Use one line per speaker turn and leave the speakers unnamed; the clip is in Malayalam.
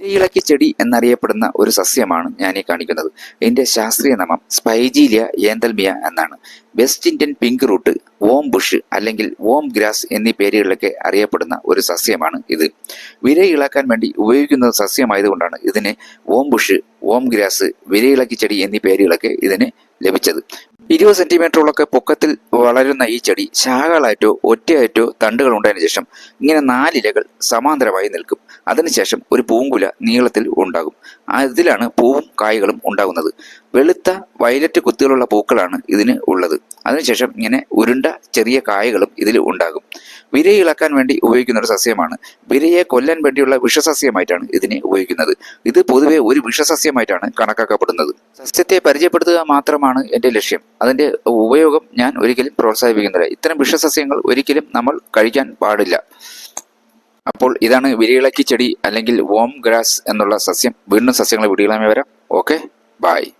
ഇലയിളക്കി ചെടി എന്നറിയപ്പെടുന്ന ഒരു സസ്യമാണ് ഞാൻ ഈ കാണിക്കുന്നത്. ഇതിന്റെ ശാസ്ത്രീയ നാമം സ്പൈജീലിയ ഏന്തൽമിയ എന്നാണ്. West Indian pink root worm bush അല്ലെങ്കിൽ ഓം ഗ്രാസ് എന്നീ പേരുകളിലൊക്കെ അറിയപ്പെടുന്ന ഒരു സസ്യമാണ് ഇത്. വിരയിളക്കാൻ വേണ്ടി ഉപയോഗിക്കുന്ന സസ്യമായതുകൊണ്ടാണ് ഇതിനെ ഓം ബുഷ് ഓം ഗ്രാസ് വിലയിളക്കി ചെടി എന്നീ പേരുകളൊക്കെ ഇതിന് ലഭിച്ചത്. ഇരുപത് സെന്റിമീറ്ററോളൊക്കെ പൊക്കത്തിൽ വളരുന്ന ഈ ചെടി ശാഖകളായിട്ടോ ഒറ്റയായിട്ടോ തണ്ടുകൾ ഉണ്ടായതിനു ശേഷം ഇങ്ങനെ നാലിലകൾ സമാന്തരമായി നിൽക്കും. അതിനുശേഷം ഒരു പൂങ്കുല നീളത്തിൽ ഉണ്ടാകും. അതിലാണ് പൂവും കായ്കളും ഉണ്ടാകുന്നത്. വെളുത്ത വയലറ്റ് കുത്തുകളുള്ള പൂക്കളാണ് ഇതിന് ഉള്ളത്. അതിനുശേഷം ഇങ്ങനെ ഉരുണ്ട ചെറിയ കായകളും ഇതിൽ ഉണ്ടാകും. വിരയെ ഇളക്കാൻ വേണ്ടി ഉപയോഗിക്കുന്ന ഒരു സസ്യമാണ്. വിരയെ കൊല്ലാൻ വേണ്ടിയുള്ള വിഷസസ്യമായിട്ടാണ് ഇതിനെ ഉപയോഗിക്കുന്നത്. ഇത് പൊതുവെ ഒരു വിഷസസ്യമായിട്ടാണ് കണക്കാക്കപ്പെടുന്നത്. സസ്യത്തെ പരിചയപ്പെടുത്തുക മാത്രമാണ് എന്റെ ലക്ഷ്യം. അതിന്റെ ഉപയോഗം ഞാൻ ഒരിക്കലും പ്രോത്സാഹിപ്പിക്കുന്നില്ല. ഇത്തരം വിഷസസ്യങ്ങൾ ഒരിക്കലും നമ്മൾ കഴിക്കാൻ പാടില്ല. അപ്പോൾ ഇതാണ് വിരിയിളക്കി ചെടി അല്ലെങ്കിൽ വോം ഗ്രാസ് എന്നുള്ള സസ്യം. വീണ്ടും സസ്യങ്ങളെ വിടിയിളമേ വരാം. Okay bye